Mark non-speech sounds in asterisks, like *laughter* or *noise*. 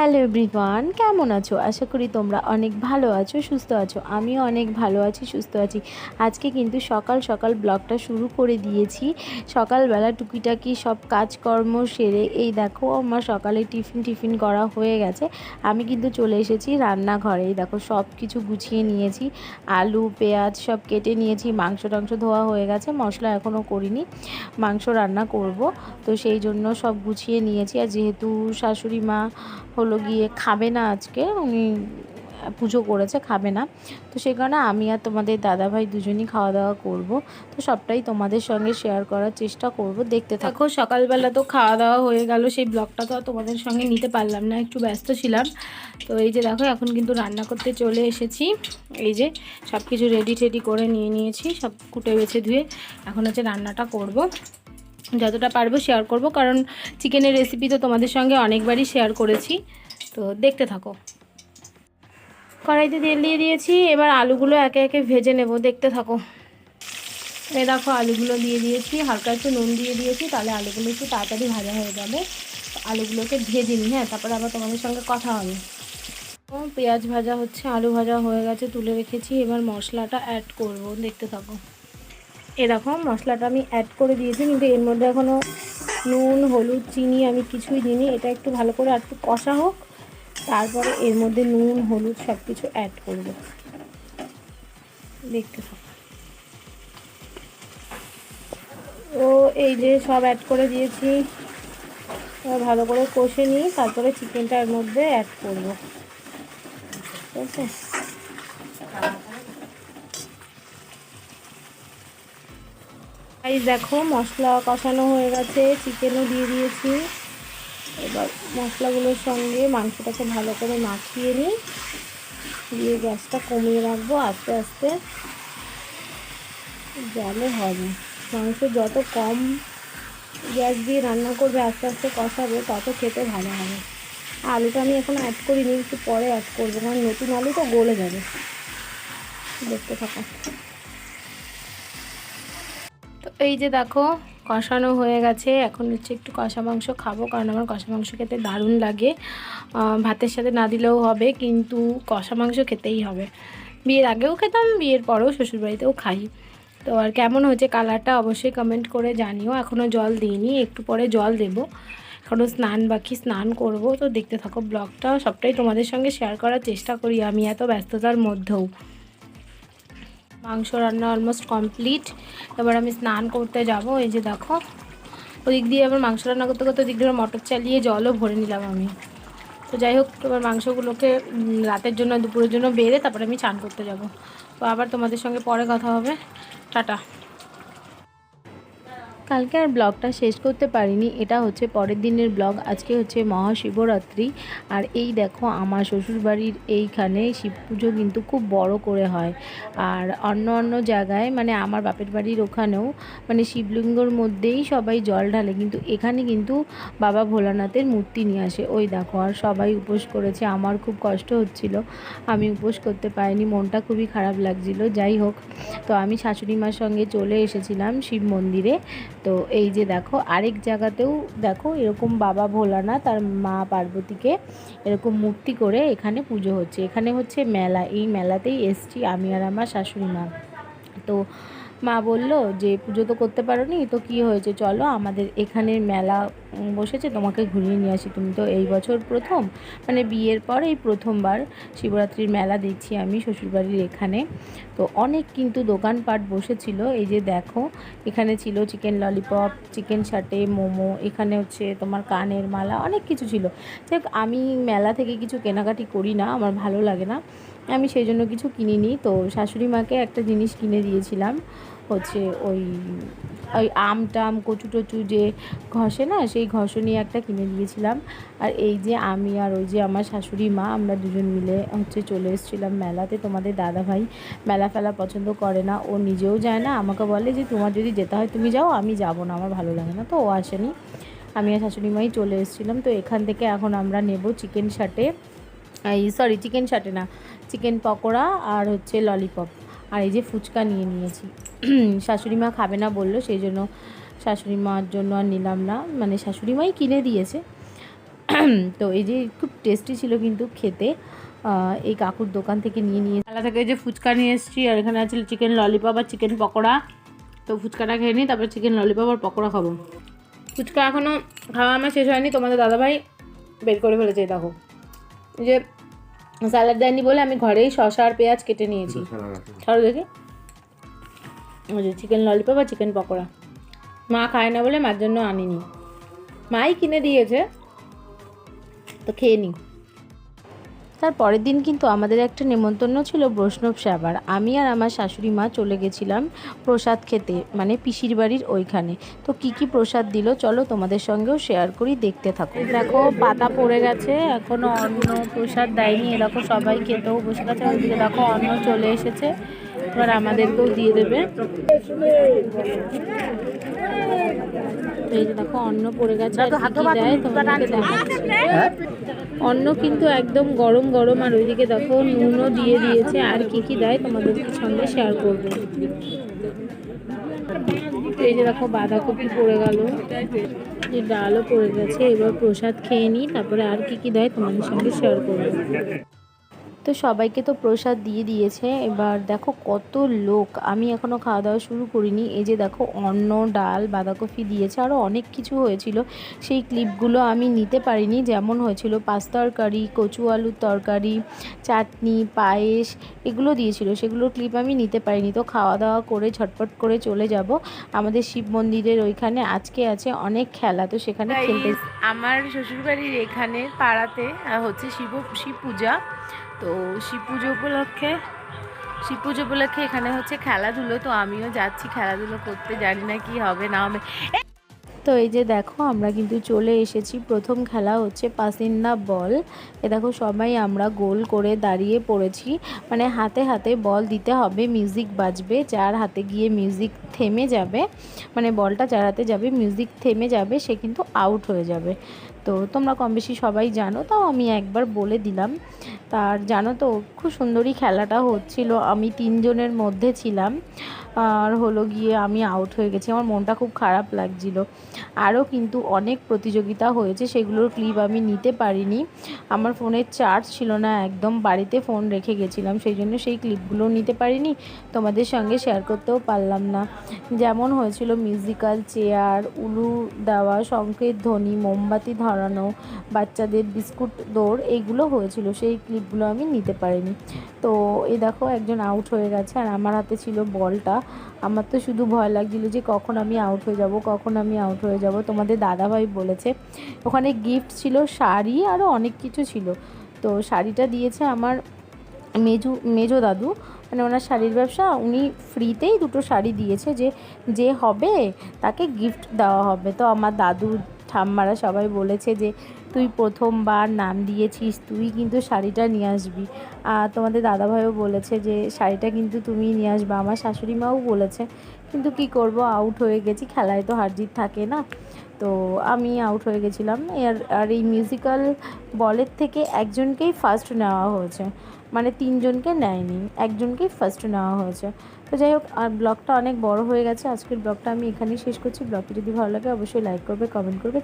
Hello everyone কেমন আছো? আশা করি তোমরা অনেক ভালো আছো, সুস্থ আছো। আমিও অনেক ভালো আছি, সুস্থ আছি। আজকে কিন্তু সকাল সকাল ব্লগটা শুরু করে দিয়েছি। সকালবেলা টুকিটাকি সব কাজকর্ম সেরে এই দেখো, আমার সকালে টিফিন টিফিন করা হয়ে গেছে। আমি কিন্তু চলে এসেছি রান্নাঘরে। এই দেখো, সব কিছু গুছিয়ে নিয়েছি। আলু, পেঁয়াজ সব কেটে নিয়েছি। মাংস টাংস ধোয়া হয়ে গেছে। মশলা এখনও করিনি। মাংস রান্না করব। তো সেই জন্য সব গুছিয়ে নিয়েছি। আর যেহেতু শাশুড়ি মা হলো গিয়ে খাবে না আজকে, উনি পুজো করেছে, খাবে না। তো সেই কারণে আমি আর তোমাদের দাদাভাই দুজনই খাওয়া দাওয়া করব। তো সবটাই তোমাদের সঙ্গে শেয়ার করার চেষ্টা করব। দেখতে থাকো। সকালবেলা তো খাওয়া দাওয়া হয়ে গেল, সেই ব্লগটা তো তোমাদের সঙ্গে নিতে পারলাম না, একটু ব্যস্ত ছিলাম। তো এই যে দেখো, এখন কিন্তু রান্না করতে চলে এসেছি। এই যে সব কিছু রেডি টেডি করে নিয়ে নিয়েছি, সব কুটে বেছে ধুয়ে এখন হচ্ছে রান্নাটা করব। যতটা পারব শেয়ার করব। কারণ চিকেনের রেসিপি তো তোমাদের সঙ্গে অনেকবারই শেয়ার করেছি। তো দেখতে থাকো। কড়াইতে তেল দিয়ে দিয়েছি। এবার আলুগুলো একে একে ভেজে নেব। দেখতে থাকো। এ দেখো, আলুগুলো দিয়ে দিয়েছি। হালকা একটু নুন দিয়ে দিয়েছি। তাহলে আলুগুলো একটু তাড়াতাড়ি ভাজা হয়ে যাবে। আলুগুলোকে ভেজে নিই হ্যাঁ? তারপরে আবার তোমাদের সঙ্গে কথা হবে। পেঁয়াজ ভাজা হচ্ছে, আলু ভাজা হয়ে গেছে, তুলে রেখেছি। এবার মশলাটা অ্যাড করব। দেখতে থাকো। এরকম মশলাটা আমি অ্যাড করে দিয়েছি, কিন্তু এর মধ্যে এখনও নুন, হলুদ, চিনি আমি কিছুই দিইনি। এটা একটু ভালো করে আর একটু কষা হোক, তারপরে এর মধ্যে নুন, হলুদ সব কিছু অ্যাড করব। দেখতে থাকো। ও, এই যে সব অ্যাড করে দিয়েছি ভালো করে কষে নিই তারপরে চিকেনটা এর মধ্যে অ্যাড করব। ঠিক আছে? এই দেখো মশলা কষানো হয়ে গেছে, চিকেনও দিয়ে দিয়েছি। এবার মশলাগুলোর সঙ্গে মাংসটাকে ভালো করে মাখিয়ে নিই। দিয়ে গ্যাসটা কমিয়ে রাখব, আস্তে আস্তে। জলে হবে। মাংস যত কম গ্যাস দিয়ে রান্না করবে, আস্তে আস্তে কষাবে, তত খেতে ভালো হবে। আলুটা আমি এখন অ্যাড করিনি, একটু পরে অ্যাড করব, কারণ নতুন আলু তো গলে যাবে। দেখতে থাকা। এই যে দেখো, কষানো হয়ে গেছে। এখন হচ্ছে একটু কষা মাংস খাব, কারণ আমার কষা মাংস খেতে দারুণ লাগে। ভাতের সাথে না দিলেও হবে, কিন্তু কষা মাংস খেতেই হবে। বিয়ের আগেও খেতাম, বিয়ের পরেও শ্বশুরবাড়িতেও খাই। তো আর কেমন হয়েছে কালারটা অবশ্যই কমেন্ট করে জানিও। এখনও জল দিইনি, একটু পরে জল দেবো। এখনও স্নান বাকি, স্নান করব। তো দেখতে থাকো ব্লগটা, সবটাই তোমাদের সঙ্গে শেয়ার করার চেষ্টা করি। আমি এত ব্যস্ততার মধ্যেও। মাংস রান্না অলমোস্ট কমপ্লিট এবার আমি স্নান করতে যাব, এই যে দেখো। ওদিক দিয়ে আবার মাংস রান্না করতে করতে ওদিক দিয়ে মটর চালিয়ে জলও ভরে নিলাম আমি। তো যাই হোক, এবার মাংসগুলোকে রাতের জন্য, দুপুরের জন্য বেড়ে তারপরে আমি চান করতে যাব। তো আবার তোমাদের সঙ্গে পরে কথা হবে। টাটা। কালকে আর ব্লগটা শেষ করতে পারিনি, এটা হচ্ছে পরের দিনের ব্লগ, আজকে হচ্ছে মহাশিবরাত্রি। আর এই দেখো, আমার শ্বশুরবাড়ির এইখানে শিব পুজো কিন্তু খুব বড় করে হয়। আর অন্য অন্য জায়গায় মানে আমার বাপের বাড়ির ওখানেও মানে শিবলিঙ্গর মধ্যেই সবাই জল ঢালে, কিন্তু এখানে কিন্তু বাবা ভোলানাথের মূর্তি নিয়ে আসে। ওই দেখো, আর সবাই উপোস করেছে, আমার খুব কষ্ট হচ্ছিল, আমি উপোস করতে পারিনি, মনটা খুবই খারাপ লাগছিল। যাই হোক, তো আমি শাশুড়ি মার সঙ্গে চলে এসেছিলাম শিব মন্দিরে তো এই যে দেখো, আরেক জায়গাতেও দেখো এরকম বাবা ভোলানাথ আর মা পার্বতীকে এরকম মূর্তি করে এখানে পুজো হচ্ছে। এখানে হচ্ছে মেলা, এই মেলাতেই এসছি আমি আর আমার শাশুড়ি মা। তো মা বলল যে, পুজো তো করতে পারো নি তো কী হয়েছে? চলো আমাদের এখানে মেলা বসেছে, তোমাকে ঘুরিয়ে নিয়ে আসি। তুমি তো এই বছর প্রথম। মানে বিয়ের পর এই প্রথমবার শিবরাত্রির মেলা দেখছি আমি শ্বশুরবাড়ির এখানে। তো অনেক কিন্তু দোকানপাট বসেছিল। এই যে দেখো, এখানে ছিল চিকেন ললিপপ, চিকেন চাটে মোমো, এখানে হচ্ছে তোমার কানের মালা, অনেক কিছু ছিল। যাই আমি মেলা থেকে কিছু কেনাকাটি করি না, আমার ভালো লাগে না। আমি সেই জন্য কিছু কিনিনি। তো শাশুড়ি মাকে একটা জিনিস কিনে দিয়েছিলাম, হচ্ছে ওই ওই আম টাম, কচু টচু যে ঘষে না, সেই ঘষণি একটা কিনে দিয়েছিলাম। আর এই যে আমি আর ওই যে আমার শাশুড়ি মা, আমরা দুজন মিলে হচ্ছে চলে এসেছিলাম মেলাতে। তোমাদের দাদা ভাই মেলা ফেলা পছন্দ করে না, ও নিজেও যায় না। আমাকে বলে যে, তোমার যদি যেতে হয়, তুমি যাও, আমি যাব না, আমার ভালো লাগে না। তো ও আসেনি। আমি আর শাশুড়ি মাই চলে এসেছিলাম। তো এখান থেকে এখন আমরা নেব চিকেন শাটে। এই সরি চিকেন শাটে না চিকেন পকোড়া আর হচ্ছে ললিপপ আর এই যে ফুচকা নিয়ে নিয়েছি। *clears throat* শাশুড়ি মা খাবে না বলল, সেই জন্য শাশুড়ি মার জন্য আর নিলাম না। মানে শাশুড়ি মাই কিনে দিয়েছে। *clears throat* তো এই যে খুব টেস্টি ছিল কিন্তু খেতে। এই কাকুর দোকান থেকে নিয়ে নিয়ে মেলা থেকে যে ফুচকা নিয়ে এসেছি, আর এখানে আছে চিকেন ললিপপ আর চিকেন পকোড়া। তো ফুচকাটা খেয়ে নিই, তারপর চিকেন ললিপপ আর পকোড়া খাব। ফুচকা এখনও খাওয়া আমার শেষ হয়নি, তোমাদের দাদাভাই বের করে ফেলেছে দেখো। যে স্যালাড দেয়নি বলে আমি ঘরেই শশা আর পেঁয়াজ কেটে নিয়েছি। ছাড়ো দেখি। ওই যে চিকেন ললিপপ আর চিকেন পকোড়া। মা খায় না বলে মার জন্য আনিনি। মাই কিনে দিয়েছে তো খেয়ে নিই তার পরের দিন কিন্তু আমাদের একটা নেমন্তন্ন ছিল বৈষ্ণব সেবার। আমি আর আমার শাশুড়ি মা চলে গেছিলাম প্রসাদ খেতে মানে পিসির বাড়ির ওইখানে। তো কি কি প্রসাদ দিল চলো তোমাদের সঙ্গেও শেয়ার করি, দেখতে থাকো। দেখো, পাতা পড়ে গেছে, এখনও অন্ন প্রসাদ দেয়নি এরকম সবাই খেতেও বসে গেছে ওইদিকে দেখো অন্ন চলে এসেছে, এবার আমাদেরকেও দিয়ে দেবে। তো এই যে দেখো অন্ন পড়ে গেছে আর কি দেয় তোমাদেরকে দেখাচ্ছি। অন্ন কিন্তু একদম গরম গরম আর ওইদিকে দেখো নুনও দিয়ে দিয়েছে আর কি কি দেয় তোমাদের সঙ্গে শেয়ার করব। তো এই যে দেখো বাঁধাকপি পড়ে গেল যে ডালও পড়ে গেছে এবার প্রসাদ খেয়ে নিই তারপরে আর কি কি দেয় তোমাদের সঙ্গে শেয়ার করব। তো সবাইকে তো প্রসাদ দিয়ে দিয়েছে। এবার দেখো কত লোক। আমি এখনও খাওয়া দাওয়া শুরু করিনি। এই যে দেখো অন্ন ডাল বাঁধাকপি দিয়েছে। আরও অনেক কিছু হয়েছিল। সেই ক্লিপগুলো আমি নিতে পারিনি। যেমন হয়েছিল পাঁচ তরকারি কচু আলুর তরকারি চাটনি পায়েস এগুলো দিয়েছিল। সেগুলো ক্লিপ আমি নিতে পারিনি। তো খাওয়া দাওয়া করে ঝটপট করে চলে যাব। আমাদের শিব মন্দিরের ওইখানে আজকে আছে অনেক খেলা। তো সেখানে খেলতে আমার শ্বশুরবাড়ির এখানে পাড়াতে হচ্ছে শিব শিব পূজা। তো শিব পুজো উপলক্ষে শিব পুজো উপলক্ষে এখানে হচ্ছে খেলাধুলো, তো আমিও যাচ্ছি খেলাধুলো করতে, জানি না কি হবে, না হবে। তো এই যে দেখো, আমরা কিন্তু চলে এসেছি। প্রথম খেলা হচ্ছে পাসিন্না বল। এ দেখো, সবাই আমরা গোল করে দাঁড়িয়ে পড়েছি। মানে হাতে হাতে বল দিতে হবে, মিউজিক বাজবে, যার হাতে গিয়ে মিউজিক থেমে যাবে মানে বলটা যার হাতে যাবে, মিউজিক থেমে যাবে, সে কিন্তু আউট হয়ে যাবে। তো তোমরা কম বেশি সবাই জানো, তাও আমি একবার বলে দিলাম। তার জানো তো, খুব সুন্দরই খেলাটা হচ্ছিল, আমি তিনজনের মধ্যে ছিলাম। আর হলো গিয়ে আমি আউট হয়ে গেছি, আমার মনটা খুব খারাপ লাগছিল। আরও কিন্তু অনেক প্রতিযোগিতা হয়েছে, সেগুলোর ক্লিপ আমি নিতে পারিনি। আমার ফোনের চার্জ ছিল না, একদম বাড়িতে ফোন রেখে গেছিলাম, সেই জন্য সেই ক্লিপগুলো নিতে পারিনি। তোমাদের সঙ্গে শেয়ার করতেও পারলাম না। যেমন হয়েছিল মিউজিক্যাল চেয়ার উলু দেওয়া সংকেত ধ্বনি, মোমবাতি ধরানো, বাচ্চাদের বিস্কুট দৌড়, এইগুলো হয়েছিল। সেই ক্লিপগুলো আমি নিতে পারিনি। তো এই দেখো, একজন আউট হয়ে গেছে আর আমার হাতে ছিল বলটা। আমার তো শুধু ভয় লাগছিল যে কখন আমি আউট হয়ে যাব, কখন আমি আউট হয়ে যাব। তোমাদের দাদাভাই বলেছে, ওখানে গিফট ছিল শাড়ি আরও অনেক কিছু ছিল। তো শাড়িটা দিয়েছে আমার মেজু, মেজো দাদু। মানে ওনার শাড়ির ব্যবসা, উনি ফ্রিতেই দুটো শাড়ি দিয়েছে যে যে হবে তাকে গিফট দেওয়া হবে। তো আমার দাদু ঠাম্মারা সবাই বলেছে যে, তুই প্রথমবার নাম দিয়েছিস, তুই কিন্তু শাড়িটা নিয়ে আসবি। আর তোমাদের দাদাভাইও বলেছে যে, শাড়িটা কিন্তু তুমি নিয়ে আসবে। আমার শাশুড়ি মাও বলেছে, কিন্তু কি করব? আউট হয়ে গেছি, খেলায় তো হার জিত থাকে না। তো আমি আউট হয়ে গেছিলাম। আর আর এই মিউজিক্যাল বলের থেকে একজনকেই ফার্স্ট নেওয়া হয়েছে। মানে তিনজনকে নেয়নি, একজনকেই ফার্স্ট নেওয়া হয়েছে। তো যাই হোক, আর ব্লগটা অনেক বড় হয়ে গেছে, আজকের ব্লগটা আমি এখানেই শেষ করছি। ব্লগটি যদি ভালো লাগে, অবশ্যই লাইক করবে কমেন্ট করবে